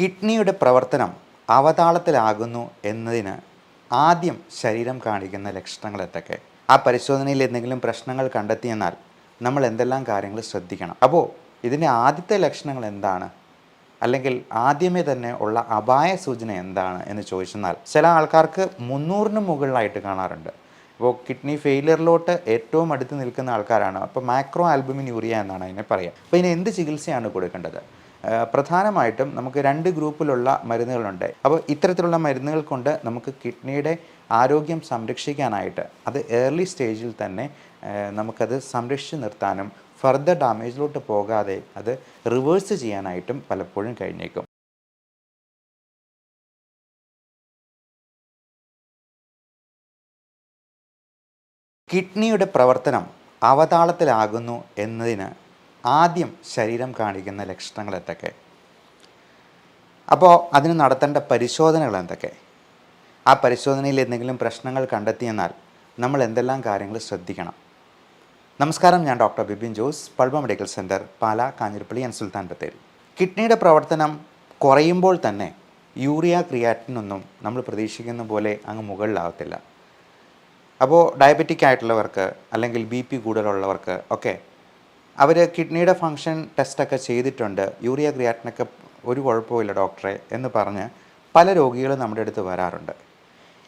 കിഡ്നിയുടെ പ്രവർത്തനം അവതാളത്തിലാകുന്നു എന്നതിന് ആദ്യം ശരീരം കാണിക്കുന്ന ലക്ഷണങ്ങൾ എന്തൊക്കെ ആ പരിശോധനയിൽ എന്തെങ്കിലും പ്രശ്നങ്ങൾ കണ്ടെത്തിയെന്നാൽ നമ്മൾ എന്തെല്ലാം കാര്യങ്ങൾ ശ്രദ്ധിക്കണം? അപ്പോൾ ഇതിന്റെ ആദ്യത്തെ ലക്ഷണങ്ങൾ എന്താണ്? അല്ലെങ്കിൽ ആദ്യമേ തന്നെ ഉള്ള അപായ സൂചന എന്താണ് എന്ന് ചോദിച്ചെന്നാൽ ചില ആൾക്കാർക്ക് മുന്നൂറിന് മുകളിലായിട്ട് കാണാറുണ്ട്. ഇപ്പോൾ കിഡ്നി ഫെയിലിയറിലോട്ട് ഏറ്റവും അടുത്ത് നിൽക്കുന്ന ആൾക്കാരാണ്. അപ്പോൾ മാക്രോ ആൽബുമിൻ യൂറിയ എന്നാണ് അതിനെ പറയുക. അപ്പോൾ ഇതിന് എന്ത് ചികിത്സയാണ് കൊടുക്കേണ്ടത്? പ്രധാനമായിട്ടും നമുക്ക് രണ്ട് ഗ്രൂപ്പിലുള്ള മരുന്നുകളുണ്ട്. അപ്പോൾ ഇത്തരത്തിലുള്ള മരുന്നുകൾ കൊണ്ട് നമുക്ക് കിഡ്നിയുടെ ആരോഗ്യം സംരക്ഷിക്കാനായിട്ട് അത് ഏർലി സ്റ്റേജിൽ തന്നെ നമുക്കത് സംരക്ഷിച്ച് നിർത്താനും ഫർദർ ഡാമേജിലോട്ട് പോകാതെ അത് റിവേഴ്സ് ചെയ്യാനായിട്ടും പലപ്പോഴും കഴിഞ്ഞേക്കും. കിഡ്നിയുടെ പ്രവർത്തനം അവതാളത്തിലാകുന്നു എന്നതിന് ആദ്യം ശരീരം കാണിക്കുന്ന ലക്ഷണങ്ങൾ എന്തൊക്കെ അപ്പോൾ അതിന് നടത്തേണ്ട പരിശോധനകൾ എന്തൊക്കെ? ആ പരിശോധനയിൽ എന്തെങ്കിലും പ്രശ്നങ്ങൾ കണ്ടെത്തിയെന്നാൽ നമ്മൾ എന്തെല്ലാം കാര്യങ്ങൾ ശ്രദ്ധിക്കണം? നമസ്കാരം ഞാൻ doctor Bibin Jose പൾബ medical centre Pala Kanjirappally and Sultan Bathery. കിഡ്നിയുടെ പ്രവർത്തനം കുറയുമ്പോൾ തന്നെ യൂറിയ ക്രിയാറ്റിനൊന്നും നമ്മൾ പ്രതീക്ഷിക്കുന്ന പോലെ അങ്ങ് മുകളിലാവത്തില്ല. അപ്പോൾ ഡയബറ്റിക് ആയിട്ടുള്ളവർക്ക് അല്ലെങ്കിൽ ബി പി കൂടുതലുള്ളവർക്ക് ഒക്കെ അവർ കിഡ്നിയുടെ ഫങ്ഷൻ ടെസ്റ്റൊക്കെ ചെയ്തിട്ടുണ്ട്. യൂറിയ ക്രിയാറ്റിനൊക്കെ ഒരു കുഴപ്പമില്ല ഡോക്ടറെ എന്ന് പറഞ്ഞ് പല രോഗികളും നമ്മുടെ അടുത്ത് വരാറുണ്ട്.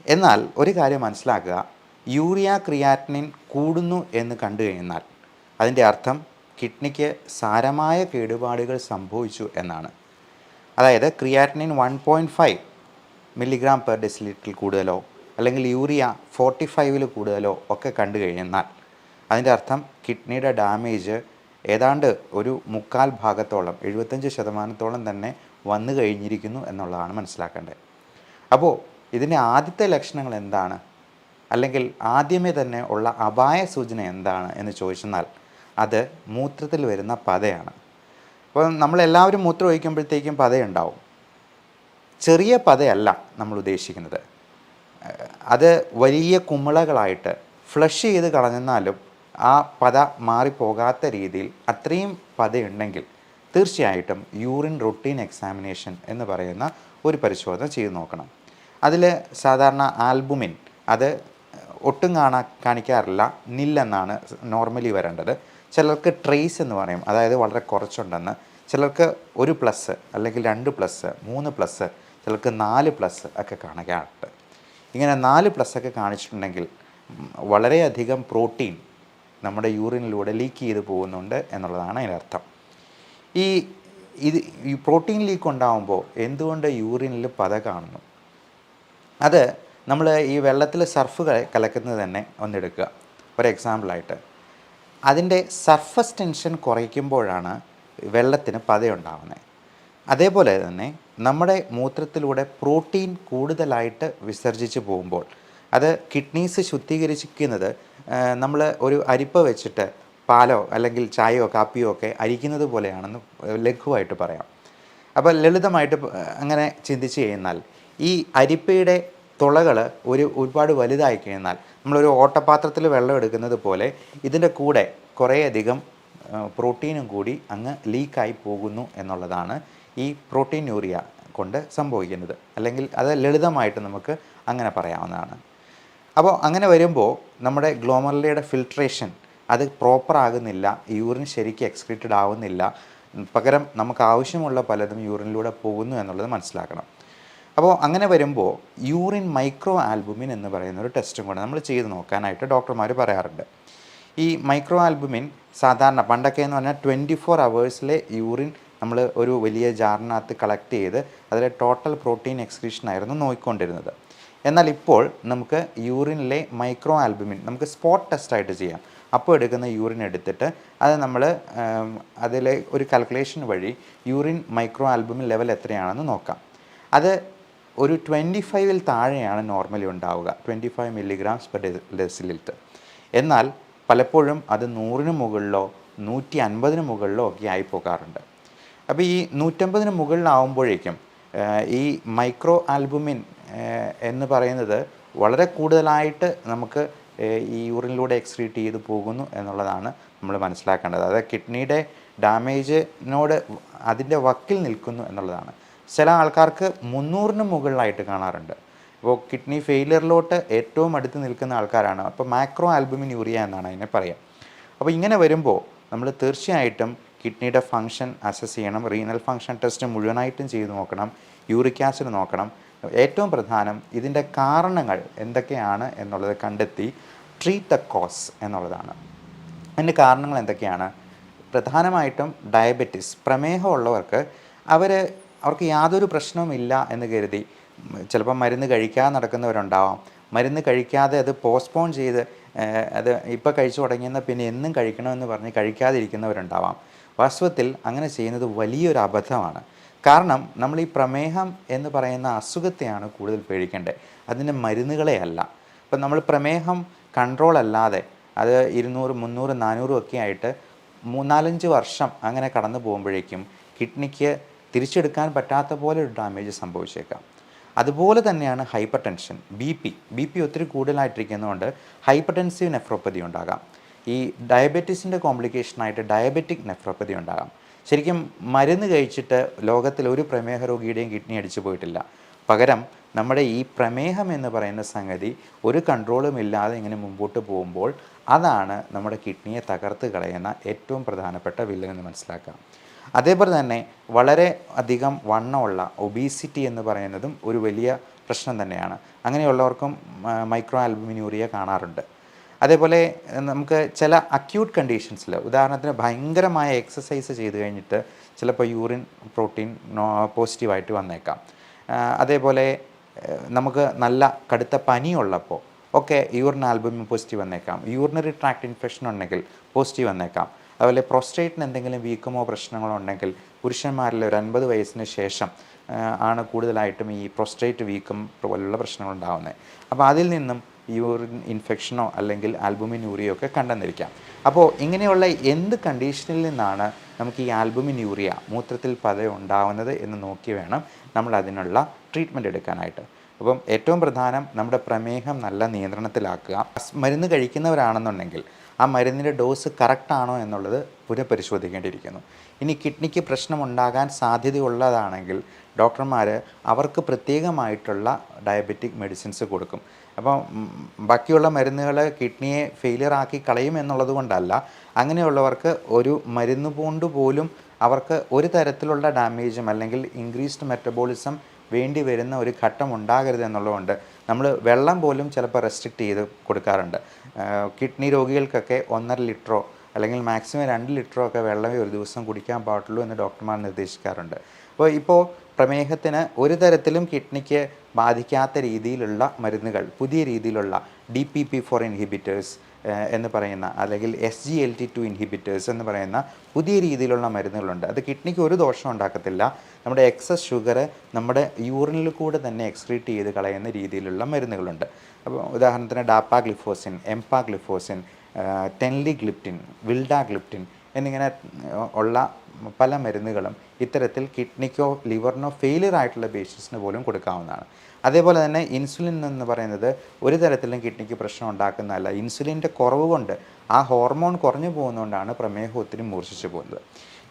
എന്നാൽ ഒരു കാര്യം മനസ്സിലാക്കുക. യൂറിയ ക്രിയാറ്റിനിൻ കൂടുന്നു എന്ന് കണ്ടു കഴിഞ്ഞാൽ അതിന്റെ അർത്ഥം കിഡ്നിക്ക് സാരമായ കേടുപാടുകൾ സംഭവിച്ചു എന്നാണ്. അതായത് creatinine one point five milligram per ഡെസിലിറ്ററിൽ കൂടുതലോ അല്ലെങ്കിൽ യൂറിയ ഫോർട്ടി ഫൈവിൽ കൂടുതലോ ഒക്കെ കണ്ടു കഴിഞ്ഞാൽ അതിന്റെ അർത്ഥം കിഡ്നിയുടെ ഡാമേജ് ഏതാണ്ട് ഒരു മുക്കാൽ ഭാഗത്തോളം എഴുപത്തഞ്ച് ശതമാനത്തോളം തന്നെ വന്നു കഴിഞ്ഞിരിക്കുന്നു എന്നുള്ളതാണ് മനസ്സിലാക്കേണ്ടത്. അപ്പോൾ ഇതിന്റെ ആദ്യത്തെ ലക്ഷണങ്ങൾ എന്താണ്? അല്ലെങ്കിൽ ആദ്യമേ തന്നെ ഉള്ള അപായ സൂചന എന്താണ് എന്ന് ചോദിച്ചെന്നാൽ അത് മൂത്രത്തിൽ വരുന്ന പതയാണ്. അപ്പോൾ നമ്മളെല്ലാവരും മൂത്രം ഒഴിക്കുമ്പോഴത്തേക്കും പതയുണ്ടാവും. ചെറിയ പതയല്ല നമ്മൾ ഉദ്ദേശിക്കുന്നത്. അത് വലിയ കുമിളകളായിട്ട് ഫ്ലഷ് ചെയ്ത് കളഞ്ഞെന്നാലും ആ പത മാറിപ്പോകാത്ത രീതിയിൽ അത്രയും പതയുണ്ടെങ്കിൽ തീർച്ചയായിട്ടും യൂറിൻ റൊട്ടീൻ എക്സാമിനേഷൻ എന്ന് പറയുന്ന ഒരു പരിശോധന ചെയ്തു നോക്കണം. അതിൽ സാധാരണ ആൽബുമിൻ അത് ഒട്ടും കാണാ കാണിക്കാറില്ല നില്ലെന്നാണ് നോർമലി വരേണ്ടത്. ചിലർക്ക് ട്രേസ് എന്ന് പറയും അതായത് വളരെ കുറച്ചുണ്ടെന്ന്. ചിലർക്ക് ഒരു പ്ലസ് അല്ലെങ്കിൽ രണ്ട് പ്ലസ് മൂന്ന് പ്ലസ് ചിലർക്ക് നാല് പ്ലസ് ഒക്കെ കാണുകയാണ്. ഇങ്ങനെ നാല് പ്ലസ് ഒക്കെ കാണിച്ചിട്ടുണ്ടെങ്കിൽ വളരെയധികം പ്രോട്ടീൻ നമ്മുടെ യൂറിനിലൂടെ ലീക്ക് ചെയ്ത് പോകുന്നുണ്ട് എന്നുള്ളതാണ് അതിനർത്ഥം ഈ ഇത് ഈ പ്രോട്ടീൻ ലീക്ക് ഉണ്ടാകുമ്പോൾ എന്തുകൊണ്ട് യൂറിനിൽ പത കാണുന്നു? അത് നമ്മൾ ഈ വെള്ളത്തിൽ സർഫ് കലക്കുന്നത് തന്നെ ഒന്നെടുക്കുക. ഒരു എക്സാമ്പിളായിട്ട് അതിന്റെ സർഫസ് ടെൻഷൻ കുറയ്ക്കുമ്പോഴാണ് വെള്ളത്തിന് പതയുണ്ടാവുന്നത്. അതേപോലെ തന്നെ നമ്മുടെ മൂത്രത്തിലൂടെ പ്രോട്ടീൻ കൂടുതലായിട്ട് വിസർജിച്ച് പോകുമ്പോൾ അത് കിഡ്നീസ് ശുദ്ധീകരിക്കുന്നത് നമ്മൾ ഒരു അരിപ്പ വെച്ചിട്ട് പാലോ അല്ലെങ്കിൽ ചായയോ കാപ്പിയോ ഒക്കെ അരിക്കുന്നത് പോലെയാണെന്ന് ലഘുവായിട്ട് പറയാം. അപ്പോൾ ലളിതമായിട്ട് അങ്ങനെ ചിന്തിച്ച് കഴിഞ്ഞാൽ ഈ അരിപ്പയുടെ തുളകൾ ഒരു ഒരുപാട് വലുതായി കഴിഞ്ഞാൽ നമ്മളൊരു ഓട്ടപാത്രത്തിൽ വെള്ളം എടുക്കുന്നത് പോലെ ഇതിന്റെ കൂടെ കുറേയധികം പ്രോട്ടീനും കൂടി അങ്ങ് ലീക്കായി പോകുന്നു എന്നുള്ളതാണ് ഈ പ്രോട്ടീൻ യൂറിയ കൊണ്ട് സംഭവിക്കുന്നത്. അല്ലെങ്കിൽ അത് ലളിതമായിട്ട് നമുക്ക് അങ്ങനെ പറയാവുന്നതാണ്. അപ്പോൾ അങ്ങനെ വരുമ്പോൾ നമ്മുടെ ഗ്ലോമർലയുടെ ഫിൽട്രേഷൻ അത് പ്രോപ്പർ ആകുന്നില്ല യൂറിൻ ശരിക്കും എക്സ്ക്രീറ്റഡ് ആവുന്നില്ല. പകരം നമുക്ക് ആവശ്യമുള്ള പലതും യൂറിനിലൂടെ പോകുന്നു എന്നുള്ളത് മനസ്സിലാക്കണം. അപ്പോൾ അങ്ങനെ വരുമ്പോൾ യൂറിൻ മൈക്രോ ആൽബുമിൻ എന്ന് പറയുന്ന ഒരു ടെസ്റ്റും കൂടെ നമ്മൾ ചെയ്ത് നോക്കാനായിട്ട് ഡോക്ടർമാർ പറയാറുണ്ട്. ഈ മൈക്രോ ആൽബുമിൻ സാധാരണ പണ്ടൊക്കെ എന്ന് പറഞ്ഞാൽ ട്വന്റി ഫോർ അവേഴ്സിലെ യൂറിൻ നമ്മൾ ഒരു വലിയ ജാറിനകത്ത് കളക്ട് ചെയ്ത് അതിലെ ടോട്ടൽ പ്രോട്ടീൻ എക്സ്ക്രീഷൻ ആയിരുന്നു നോക്കിക്കൊണ്ടിരുന്നത് എന്നാൽ ഇപ്പോൾ നമുക്ക് യൂറിനിലെ മൈക്രോ ആൽബുമിൻ നമുക്ക് സ്പോട്ട് ടെസ്റ്റായിട്ട് ചെയ്യാം. അപ്പോൾ എടുക്കുന്ന യൂറിൻ എടുത്തിട്ട് അത് നമ്മൾ അതിലെ ഒരു കാൽക്കുലേഷൻ വഴി യൂറിൻ മൈക്രോ ആൽബുമിൻ ലെവൽ എത്രയാണെന്ന് നോക്കാം. അത് ഒരു ട്വന്റി ഫൈവിൽ താഴെയാണ് നോർമലി ഉണ്ടാവുക twenty five milligrams per decilitre. എന്നാൽ പലപ്പോഴും അത് നൂറിന് മുകളിലോ നൂറ്റി അൻപതിന് മുകളിലോ ഒക്കെ ആയി പോകാറുണ്ട്. അപ്പോൾ ഈ നൂറ്റമ്പതിന് മുകളിലാവുമ്പോഴേക്കും ഈ മൈക്രോ ആൽബുമിൻ എന്ന് പറയുന്നത് വളരെ കൂടുതലായിട്ട് നമുക്ക് ഈ യൂറിനിലൂടെ എക്സ്ക്രീറ്റ് ചെയ്ത് പോകുന്നു എന്നുള്ളതാണ് നമ്മൾ മനസ്സിലാക്കേണ്ടത്. അതായത് കിഡ്നിയുടെ ഡാമേജിനോട് അതിന്റെ വക്കിൽ നിൽക്കുന്നു എന്നുള്ളതാണ്. ചില ആൾക്കാർക്ക് മുന്നൂറിന് മുകളിലായിട്ട് കാണാറുണ്ട്. ഇപ്പോൾ കിഡ്നി ഫെയിലിയറിലോട്ട് ഏറ്റവും അടുത്ത് നിൽക്കുന്ന ആൾക്കാരാണ്. അപ്പോൾ മാക്രോ ആൽബുമിൻ യൂറിയ എന്നാണ് അതിനെ പറയുക അപ്പോൾ ഇങ്ങനെ വരുമ്പോൾ നമ്മൾ തീർച്ചയായിട്ടും കിഡ്നിയുടെ ഫങ്ഷൻ അസസ് ചെയ്യണം. റീനൽ ഫങ്ഷൻ ടെസ്റ്റ് മുഴുവനായിട്ടും ചെയ്ത് നോക്കണം. യൂറിക് ആസിഡ് നോക്കണം. ഏറ്റവും പ്രധാനം ഇതിന്റെ കാരണങ്ങൾ എന്തൊക്കെയാണ് എന്നുള്ളത് കണ്ടെത്തി ട്രീറ്റ് ദ കോസ് എന്നുള്ളതാണ്. അതിന്റെ കാരണങ്ങൾ എന്തൊക്കെയാണ്? പ്രധാനമായിട്ടും ഡയബറ്റിസ് പ്രമേഹമുള്ളവർക്ക് അവർ അവർക്ക് യാതൊരു പ്രശ്നവുമില്ല എന്ന് കരുതി. ചിലപ്പോൾ മരുന്ന് കഴിക്കാതെ നടക്കുന്നവരുണ്ടാവാം. മരുന്ന് കഴിക്കാതെ അത് പോസ്റ്റ്പോൺ ചെയ്ത് അത് ഇപ്പോൾ കഴിച്ചു തുടങ്ങിയെന്ന പിന്നെ എന്നും കഴിക്കണമെന്ന് പറഞ്ഞ് കഴിക്കാതിരിക്കുന്നവരുണ്ടാവാം. വാസ്തവത്തിൽ അങ്ങനെ ചെയ്യുന്നത് വലിയൊരു അബദ്ധമാണ്. കാരണം നമ്മൾ ഈ പ്രമേഹം എന്ന് പറയുന്ന അസുഖത്തെയാണ് കൂടുതൽ പേടിക്കേണ്ടത്. അതിന്റെ മരുന്നുകളെ അല്ല ഇപ്പം നമ്മൾ പ്രമേഹം കൺട്രോൾ അല്ലാതെ അത് ഇരുന്നൂറ് മുന്നൂറ് നാനൂറും ഒക്കെ ആയിട്ട് മൂന്നാലഞ്ച് വർഷം അങ്ങനെ കടന്നു പോകുമ്പോഴേക്കും കിഡ്നിക്ക് തിരിച്ചെടുക്കാൻ പറ്റാത്ത പോലെ ഒരു ഡാമേജ് സംഭവിച്ചേക്കാം. അതുപോലെ തന്നെയാണ് hypertension B P B P ഒത്തിരി കൂടുതലായിട്ടിരിക്കുന്നതുകൊണ്ട് ഹൈപ്പർ ടെൻസീവ് നെഫ്രോപ്പതി ഉണ്ടാകാം. ഈ ഡയബറ്റീസിന്റെ കോംപ്ലിക്കേഷനായിട്ട് ഡയബറ്റിക് നെഫ്രോപ്പതി ഉണ്ടാകാം. ശരിക്കും മരുന്ന് കഴിച്ചിട്ട് ലോകത്തിൽ ഒരു പ്രമേഹ രോഗിയുടെയും കിഡ്നി അടിച്ചു പോയിട്ടില്ല. പകരം നമ്മുടെ ഈ പ്രമേഹം എന്ന് പറയുന്ന സംഗതി ഒരു കൺട്രോളും ഇല്ലാതെ ഇങ്ങനെ മുമ്പോട്ട് പോകുമ്പോൾ അതാണ് നമ്മുടെ കിഡ്നിയെ തകർത്ത് കളയുന്ന ഏറ്റവും പ്രധാനപ്പെട്ട വില്ലൻ എന്ന് മനസ്സിലാക്കാം. അതേപോലെ തന്നെ വളരെ അധികം വണ്ണമുള്ള ഒബീസിറ്റി എന്ന് പറയുന്നതും ഒരു വലിയ പ്രശ്നം തന്നെയാണ്. അങ്ങനെയുള്ളവർക്കും മൈക്രോ ആൽബുമിനൂറിയ കാണാറുണ്ട്. അതേപോലെ നമുക്ക് ചില അക്യൂട്ട് കണ്ടീഷൻസിൽ ഉദാഹരണത്തിന് ഭയങ്കരമായ എക്സസൈസ് ചെയ്ത് കഴിഞ്ഞിട്ട് ചിലപ്പോൾ യൂറിൻ പ്രോട്ടീൻ പോസിറ്റീവായിട്ട് വന്നേക്കാം. അതേപോലെ നമുക്ക് നല്ല കടുത്ത പനിയുള്ളപ്പോൾ ഒക്കെ യൂറിൻ ആൽബം പോസിറ്റീവ് വന്നേക്കാം. യൂറിനറി ട്രാക്ട് ഇൻഫെക്ഷൻ ഉണ്ടെങ്കിൽ പോസിറ്റീവ് വന്നേക്കാം. അതുപോലെ പ്രോസ്റ്റേറ്റിന് എന്തെങ്കിലും വീക്കമോ പ്രശ്നങ്ങളോ ഉണ്ടെങ്കിൽ പുരുഷന്മാരിൽ ഒരു അൻപത് വയസ്സിന് ശേഷം ആണ് കൂടുതലായിട്ടും ഈ പ്രോസ്റ്റേറ്റ് വീക്കം പോലുള്ള പ്രശ്നങ്ങൾ ഉണ്ടാകുന്നത് അപ്പോൾ അതിൽ നിന്നും യൂറിൻ ഇൻഫെക്ഷനോ അല്ലെങ്കിൽ ആൽബുമിൻ യൂറിയോ ഒക്കെ കണ്ടെന്നിരിക്കാം. അപ്പോൾ ഇങ്ങനെയുള്ള എന്ത് കണ്ടീഷനിൽ നിന്നാണ് നമുക്ക് ഈ ആൽബുമിൻ യൂറിയ മൂത്രത്തിൽ പത ഉണ്ടാവുന്നത് എന്ന് നോക്കി വേണം നമ്മൾ അതിനുള്ള ട്രീറ്റ്മെന്റ് എടുക്കാനായിട്ട്. അപ്പം ഏറ്റവും പ്രധാനം നമ്മുടെ പ്രമേഹം നല്ല നിയന്ത്രണത്തിലാക്കുക. മരുന്ന് കഴിക്കുന്നവരാണെന്നുണ്ടെങ്കിൽ ആ മരുന്നിന്റെ ഡോസ് കറക്റ്റാണോ എന്നുള്ളത് പുനഃപരിശോധിക്കേണ്ടിയിരിക്കുന്നു. ഇനി കിഡ്നിക്ക് പ്രശ്നമുണ്ടാകാൻ സാധ്യതയുള്ളതാണെങ്കിൽ ഡോക്ടർമാർ അവർക്ക് പ്രത്യേകമായിട്ടുള്ള ഡയബറ്റിക് മെഡിസിൻസ് കൊടുക്കും. അപ്പോൾ ബാക്കിയുള്ള മരുന്നുകൾ കിഡ്നിയെ ഫെയിലിയർ ആക്കി കളയും എന്നുള്ളത് കൊണ്ടല്ല. അങ്ങനെയുള്ളവർക്ക് ഒരു മരുന്ന് കൊണ്ട് പോലും അവർക്ക് ഒരു തരത്തിലുള്ള ഡാമേജും അല്ലെങ്കിൽ ഇൻക്രീസ്ഡ് മെറ്റബോളിസം വേണ്ടി വരുന്ന ഒരു ഘട്ടം ഉണ്ടാകരുത് എന്നുള്ളതുകൊണ്ട് നമ്മൾ വെള്ളം പോലും ചിലപ്പോൾ റെസ്ട്രിക്റ്റ് ചെയ്ത് കൊടുക്കാറുണ്ട്. കിഡ്നി രോഗികൾക്കൊക്കെ ഒന്നര ലിറ്ററോ അല്ലെങ്കിൽ മാക്സിമം രണ്ട് ലിറ്ററോ ഒക്കെ വെള്ളമേ ഒരു ദിവസം കുടിക്കാൻ പാടുള്ളൂ എന്ന് ഡോക്ടർമാർ നിർദ്ദേശിക്കാറുണ്ട്. അപ്പോൾ ഇപ്പോൾ പ്രമേഹത്തിന് ഒരു തരത്തിലും കിഡ്നിക്ക് ബാധിക്കാത്ത രീതിയിലുള്ള മരുന്നുകൾ പുതിയ രീതിയിലുള്ള D P P four inhibitors എന്ന് പറയുന്ന അല്ലെങ്കിൽ S G L T two inhibitors എന്ന് പറയുന്ന പുതിയ രീതിയിലുള്ള മരുന്നുകളുണ്ട്. അത് കിഡ്നിക്ക് ഒരു ദോഷം ഉണ്ടാക്കത്തില്ല. നമ്മുടെ എക്സസ് ഷുഗർ നമ്മുടെ യൂറിനിൽ കൂടെ തന്നെ എക്സ്ക്രീറ്റ് ചെയ്ത് കളയുന്ന രീതിയിലുള്ള മരുന്നുകളുണ്ട്. അപ്പോൾ ഉദാഹരണത്തിന് ഡാപ്പാഗ്ലിഫോസിൻ എംപാഗ്ലിഫോസിൻ വിൽഡാ വിൽഡാഗ്ലിപ്റ്റിൻ എന്നിങ്ങനെ ഉള്ള പല മരുന്നുകളും ഇത്തരത്തിൽ കിഡ്നിക്കോ ലിവറിനോ ഫെയിലിയർ ആയിട്ടുള്ള പേഷ്യൻസിന് പോലും കൊടുക്കാവുന്നതാണ്. അതേപോലെ തന്നെ ഇൻസുലിൻ എന്ന് പറയുന്നത് ഒരു തരത്തിലും കിഡ്നിക്ക് പ്രശ്നം ഉണ്ടാക്കുന്നതല്ല. ഇൻസുലിന്റെ കുറവ് കൊണ്ട് ആ ഹോർമോൺ കുറഞ്ഞു പോകുന്നതുകൊണ്ടാണ് പ്രമേഹം ഒത്തിരി മൂർച്ഛിച്ചു പോകുന്നത്.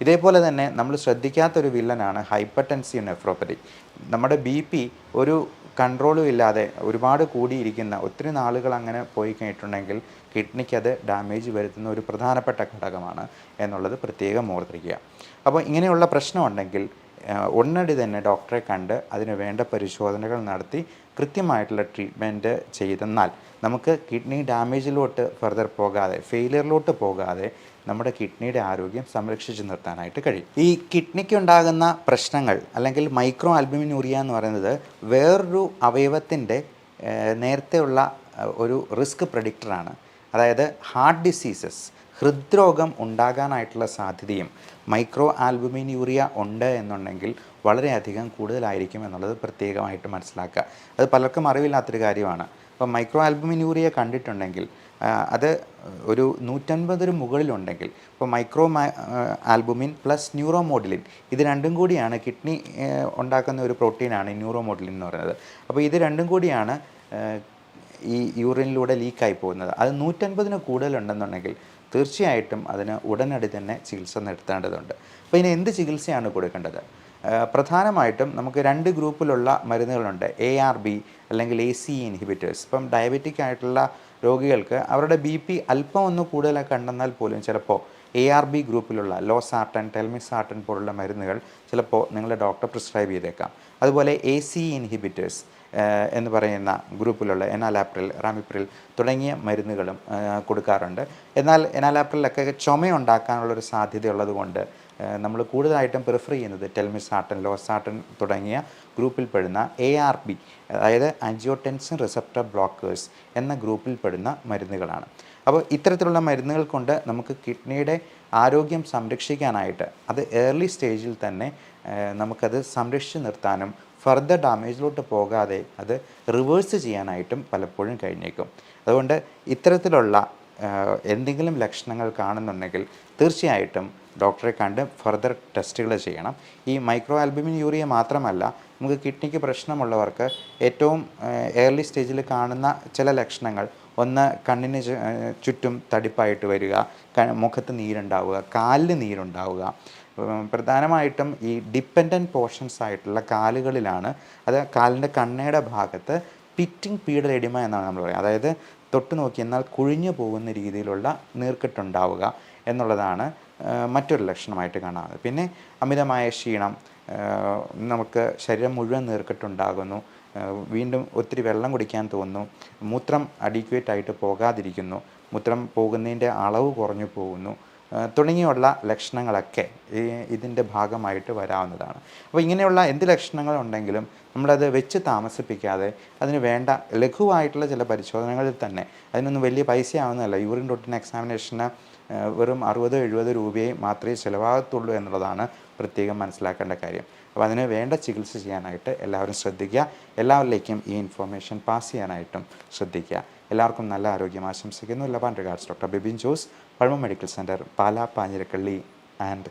ഇതേപോലെ തന്നെ നമ്മൾ ശ്രദ്ധിക്കാത്തൊരു വില്ലനാണ് ഹൈപ്പർ ടെൻസീവ് നെഫ്രോപ്പതി നമ്മുടെ ബി പി ഒരു കൺട്രോളും ഇല്ലാതെ ഒരുപാട് കൂടിയിരിക്കുന്ന ഒത്തിരി നാളുകൾ അങ്ങനെ പോയി കഴിഞ്ഞിട്ടുണ്ടെങ്കിൽ കിഡ്നിക്ക് അത് ഡാമേജ് വരുത്തുന്ന ഒരു പ്രധാനപ്പെട്ട ഘടകമാണ് എന്നുള്ളത് പ്രത്യേകം ഓർത്തിരിക്കുക. അപ്പോൾ ഇങ്ങനെയുള്ള പ്രശ്നമുണ്ടെങ്കിൽ ഉടനടി തന്നെ ഡോക്ടറെ കണ്ട് അതിന് വേണ്ട പരിശോധനകൾ നടത്തി കൃത്യമായിട്ടുള്ള ട്രീറ്റ്മെന്റ് ചെയ്തെന്നാൽ നമുക്ക് കിഡ്നി ഡാമേജിലോട്ട് ഫർദർ പോകാതെ ഫെയിലിയറിലോട്ട് പോകാതെ നമ്മുടെ കിഡ്നിയുടെ ആരോഗ്യം സംരക്ഷിച്ചു നിർത്താനായിട്ട് കഴിയും. ഈ കിഡ്നിക്ക് ഉണ്ടാകുന്ന പ്രശ്നങ്ങൾ അല്ലെങ്കിൽ മൈക്രോ ആൽബുമിനൂറിയ എന്ന് പറയുന്നത് വേറൊരു അവയവത്തിന്റെ നേരത്തെയുള്ള ഒരു റിസ്ക് പ്രഡിക്ടറാണ്. അതായത് ഹാർട്ട് ഡിസീസസ് ഹൃദ്രോഗം ഉണ്ടാകാനായിട്ടുള്ള സാധ്യതയും മൈക്രോ ആൽബുമിൻ യൂറിയ ഉണ്ട് എന്നുണ്ടെങ്കിൽ വളരെയധികം കൂടുതലായിരിക്കും എന്നുള്ളത് പ്രത്യേകമായിട്ട് മനസ്സിലാക്കുക. അത് പലർക്കും അറിവില്ലാത്തൊരു കാര്യമാണ്. അപ്പോൾ മൈക്രോ ആൽബുമിൻ യൂറിയ കണ്ടിട്ടുണ്ടെങ്കിൽ അത് ഒരു നൂറ്റൻപതിന് മുകളിലുണ്ടെങ്കിൽ ഇപ്പോൾ മൈക്രോ ആൽബുമിൻ പ്ലസ് ന്യൂറോമോഡുലിൻ ഇത് രണ്ടും കൂടിയാണ് കിഡ്നി ഉണ്ടാക്കുന്ന ഒരു പ്രോട്ടീനാണ് ന്യൂറോമോഡുലിൻ എന്ന് പറയുന്നത്. അപ്പോൾ ഇത് രണ്ടും കൂടിയാണ് ഈ യൂറിനിലൂടെ ലീക്കായി പോകുന്നത്. അത് നൂറ്റൻപതിന് കൂടുതലുണ്ടെന്നുണ്ടെങ്കിൽ തീർച്ചയായിട്ടും അതിന് ഉടനടി തന്നെ ചികിത്സ നടത്തേണ്ടതുണ്ട്. അപ്പോൾ ഇനി എന്ത് ചികിത്സയാണ് കൊടുക്കേണ്ടത്? പ്രധാനമായിട്ടും നമുക്ക് രണ്ട് ഗ്രൂപ്പിലുള്ള മരുന്നുകളുണ്ട്. എ ആർ ബി അല്ലെങ്കിൽ എ സി ഇൻഹിബിറ്റേഴ്സ്. ഇപ്പം ഡയബറ്റിക് ആയിട്ടുള്ള രോഗികൾക്ക് അവരുടെ ബി പി അല്പം ഒന്ന് കൂടുതലൊക്കെ കണ്ടെന്നാൽ പോലും ചിലപ്പോൾ എ ആർ ബി ഗ്രൂപ്പിലുള്ള ലോസാർട്ടൻ ടെൽമിസാർട്ടൻ പോലുള്ള മരുന്നുകൾ ചിലപ്പോൾ നിങ്ങളുടെ ഡോക്ടർ പ്രിസ്ക്രൈബ് ചെയ്തേക്കാം. അതുപോലെ എ സി ഇൻഹിബിറ്റേഴ്സ് എന്ന് പറയുന്ന ഗ്രൂപ്പിലുള്ള എനാലാപ്രിൽ റാമിപ്രിൽ തുടങ്ങിയ മരുന്നുകളും കൊടുക്കാറുണ്ട്. എന്നാൽ എനാലാപ്രിലൊക്കെ ചുമയുണ്ടാക്കാനുള്ളൊരു സാധ്യതയുള്ളത് കൊണ്ട് നമ്മൾ കൂടുതലായിട്ടും പ്രിഫർ ചെയ്യുന്നത് ടെൽമിസാട്ടൻ ലോസാട്ടൻ തുടങ്ങിയ ഗ്രൂപ്പിൽപ്പെടുന്ന എ ആർ ബി അതായത് ആൻജിയോടെൻസിൻ റിസപ്റ്റർ ബ്ലോക്കേഴ്സ് എന്ന ഗ്രൂപ്പിൽപ്പെടുന്ന മരുന്നുകളാണ്. അപ്പോൾ ഇത്തരത്തിലുള്ള മരുന്നുകൾ കൊണ്ട് നമുക്ക് കിഡ്നിയുടെ ആരോഗ്യം സംരക്ഷിക്കാനായിട്ട് അത് ഏർലി സ്റ്റേജിൽ തന്നെ നമുക്കത് സംരക്ഷിച്ച് നിർത്താനും ഫർദർ ഡാമേജിലോട്ട് പോകാതെ അത് റിവേഴ്സ് ചെയ്യാനായിട്ടും പലപ്പോഴും കഴിഞ്ഞേക്കും. അതുകൊണ്ട് ഇത്തരത്തിലുള്ള എന്തെങ്കിലും ലക്ഷണങ്ങൾ കാണുന്നുണ്ടെങ്കിൽ തീർച്ചയായിട്ടും ഡോക്ടറെ കണ്ട് ഫർദർ ടെസ്റ്റുകൾ ചെയ്യണം. ഈ മൈക്രോ ആൽബുമിൻ യൂറിയ മാത്രമല്ല നമുക്ക് കിഡ്നിക്ക് പ്രശ്നമുള്ളവർക്ക് ഏറ്റവും ഏർലി സ്റ്റേജിൽ കാണുന്ന ചില ലക്ഷണങ്ങൾ. ഒന്ന് കണ്ണിന് ചുറ്റും തടിപ്പായിട്ട് വരിക മുഖത്ത് നീരുണ്ടാവുക കാലിൽ നീരുണ്ടാവുക. പ്രധാനമായിട്ടും ഈ ഡിപ്പെൻഡന്റ് പോർഷൻസ് ആയിട്ടുള്ള കാലുകളിലാണ് അത് കാലിന്റെ കണ്ണയുടെ ഭാഗത്ത് പിറ്റിംഗ് പീഡൽ എടിമ എന്നാണ് നമ്മൾ പറയുന്നത്. അതായത് തൊട്ട് നോക്കി എന്നാൽ കുഴിഞ്ഞു പോകുന്ന രീതിയിലുള്ള നീർക്കെട്ടുണ്ടാവുക എന്നുള്ളതാണ് മറ്റൊരു ലക്ഷണമായിട്ട് കാണാം. പിന്നെ അമിതമായ ക്ഷീണം നമുക്ക് ശരീരം മുഴുവൻ നീർക്കെട്ടുണ്ടാകുന്നു വീണ്ടും ഒത്തിരി വെള്ളം കുടിക്കാൻ തോന്നുന്നു മൂത്രം അഡീക്വേറ്റ് ആയിട്ട് പോകാതിരിക്കുന്നു മൂത്രം പോകുന്നതിന്റെ അളവ് കുറഞ്ഞു പോകുന്നു തുടങ്ങിയുള്ള ലക്ഷണങ്ങളൊക്കെ ഈ ഇതിന്റെ ഭാഗമായിട്ട് വരാവുന്നതാണ്. അപ്പോൾ ഇങ്ങനെയുള്ള എന്ത് ലക്ഷണങ്ങളുണ്ടെങ്കിലും നമ്മളത് വെച്ച് താമസിപ്പിക്കാതെ അതിന് വേണ്ട ലഘുവായിട്ടുള്ള ചില പരിശോധനകളിൽ തന്നെ അതിനൊന്നും വലിയ പൈസ ആവുന്നതല്ല യൂറിൻ റൂട്ടിൻ എക്സാമിനേഷന് വെറും അറുപത് എഴുപത് രൂപയെ മാത്രമേ ചിലവാകത്തുള്ളൂ എന്നുള്ളതാണ് പ്രത്യേകം മനസ്സിലാക്കേണ്ട കാര്യം. അപ്പോൾ അതിന് വേണ്ട ചികിത്സ ചെയ്യാനായിട്ട് എല്ലാവരും ശ്രദ്ധിക്കുക. എല്ലാവരിലേക്കും ഈ ഇൻഫോർമേഷൻ പാസ് ചെയ്യാനായിട്ടും ശ്രദ്ധിക്കുക. എല്ലാവർക്കും നല്ല ആരോഗ്യം ആശംസിക്കുന്നു. ലബാൻ റിഗാർഡ്സ് ഡോക്ടർ ബിബിൻ ജോസ് പഴമ medical centre Pala Kanjirappally and